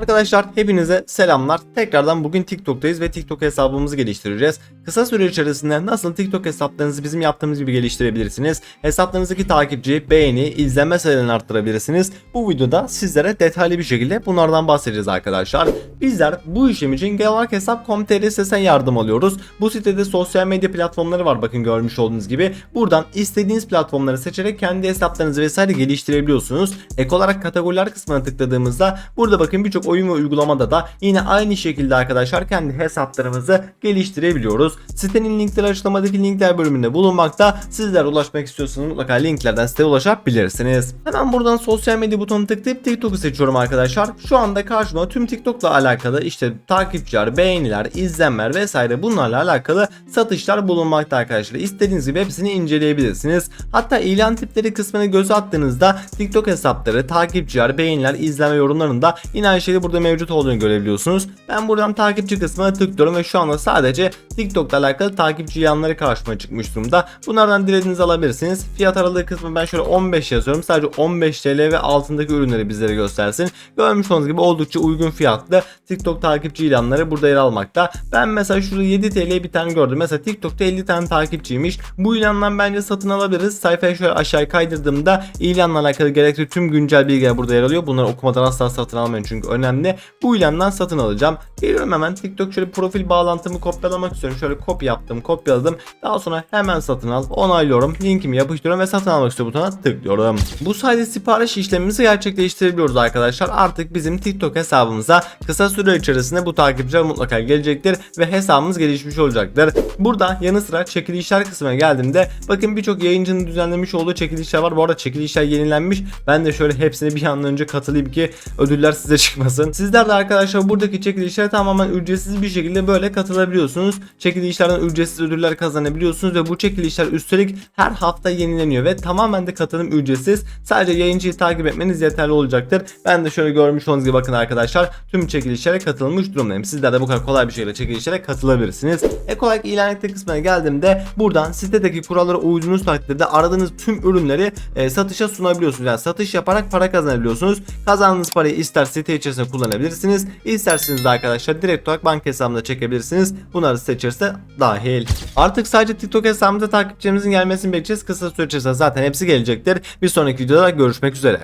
Arkadaşlar hepinize selamlar. Tekrardan bugün TikTok'tayız ve TikTok hesabımızı geliştireceğiz. Kısa süre içerisinde nasıl TikTok hesaplarınızı bizim yaptığımız gibi geliştirebilirsiniz? Hesaplarınızdaki takipçi, beğeni, izlenme sayılarını arttırabilirsiniz. Bu videoda sizlere detaylı bir şekilde bunlardan bahsedeceğiz arkadaşlar. Bizler bu işlem için genel olarak hesap.com.tr sitesinden yardım alıyoruz. Bu sitede sosyal medya platformları var bakın görmüş olduğunuz gibi. Buradan istediğiniz platformları seçerek kendi hesaplarınızı vesaire geliştirebiliyorsunuz. Ek olarak kategoriler kısmına tıkladığımızda burada bakın birçok oyun ve uygulamada da yine aynı şekilde arkadaşlar kendi hesaplarımızı geliştirebiliyoruz. Sitenin linkleri açıklamadaki linkler bölümünde bulunmakta. Sizler ulaşmak istiyorsanız mutlaka linklerden siteye ulaşabilirsiniz. Hemen buradan sosyal medya butonuna tıklayıp TikTok'u seçiyorum arkadaşlar. Şu anda karşıma tüm TikTok'la alakalı işte takipçiler, beğeniler, izlenmeler vesaire bunlarla alakalı satışlar bulunmakta arkadaşlar. İstediğiniz gibi hepsini inceleyebilirsiniz. Hatta ilan tipleri kısmına göz attığınızda TikTok hesapları, takipçiler, beğeniler, izleme yorumlarında yine aynı şekilde burada mevcut olduğunu görebiliyorsunuz. Ben buradan takipçi kısmına tıklıyorum ve şu anda sadece TikTok'la alakalı takipçi ilanları karşıma çıkmış durumda. Bunlardan dilediğinizi alabilirsiniz. Fiyat aralığı kısmı ben şöyle 15 yazıyorum. Sadece 15 TL ve altındaki ürünleri bizlere göstersin. Görmüş olduğunuz gibi oldukça uygun fiyatlı TikTok takipçi ilanları burada yer almakta. Ben mesela şurada 7 TL bir tane gördüm. Mesela TikTok'ta 50 tane takipçiymiş. Bu ilandan bence satın alabiliriz. Sayfaya şöyle aşağı kaydırdığımda ilanla alakalı gerekli tüm güncel bilgiler burada yer alıyor. Bunları okumadan asla satın almayın çünkü önemli. Bu ilandan satın alacağım. Geliyorum hemen TikTok şöyle profil bağlantımı kopyalamak istiyorum. Şöyle kopya yaptım, kopyaladım. Daha sonra hemen satın al, onaylıyorum. Linkimi yapıştırıyorum ve satın almak istiyorum butona tıklıyorum. Bu sayede sipariş işlemimizi gerçekleştirebiliyoruz arkadaşlar. Artık bizim TikTok hesabımıza kısa süre içerisinde bu takipçiler mutlaka gelecektir ve hesabımız gelişmiş olacaktır. Burada yanı sıra çekilişler kısmına geldiğimde bakın birçok yayıncının düzenlemiş olduğu çekilişler var. Bu arada çekilişler yenilenmiş. Ben de şöyle hepsine bir an önce katılayım ki ödüller size çıkmasın. Sizler de arkadaşlar buradaki çekilişlere tamamen ücretsiz bir şekilde böyle katılabiliyorsunuz. Çekilişlerden ücretsiz ödüller kazanabiliyorsunuz ve bu çekilişler üstelik her hafta yenileniyor ve tamamen de katılım ücretsiz. Sadece yayıncıyı takip etmeniz yeterli olacaktır. Ben de şöyle görmüş olduğunuz gibi bakın arkadaşlar tüm çekilişlere katılmış durumdayım. Sizler de bu kadar kolay bir şekilde çekilişlere katılabilirsiniz. Ek olarak ilan ettik kısmına geldiğimde buradan sitedeki kurallara uyduğunuz takdirde aradığınız tüm ürünleri e, satışa sunabiliyorsunuz. Yani satış yaparak para kazanabiliyorsunuz. Kazandığınız parayı ister site içerisinde kullanabilirsiniz. İsterseniz de arkadaşlar direkt olarak banka hesabına çekebilirsiniz. Bunları içerisinde dahil. Artık sadece TikTok hesabımıza takipçilerimizin gelmesini bekleyeceğiz. Kısa süre içerisinde zaten hepsi gelecektir. Bir sonraki videoda görüşmek üzere.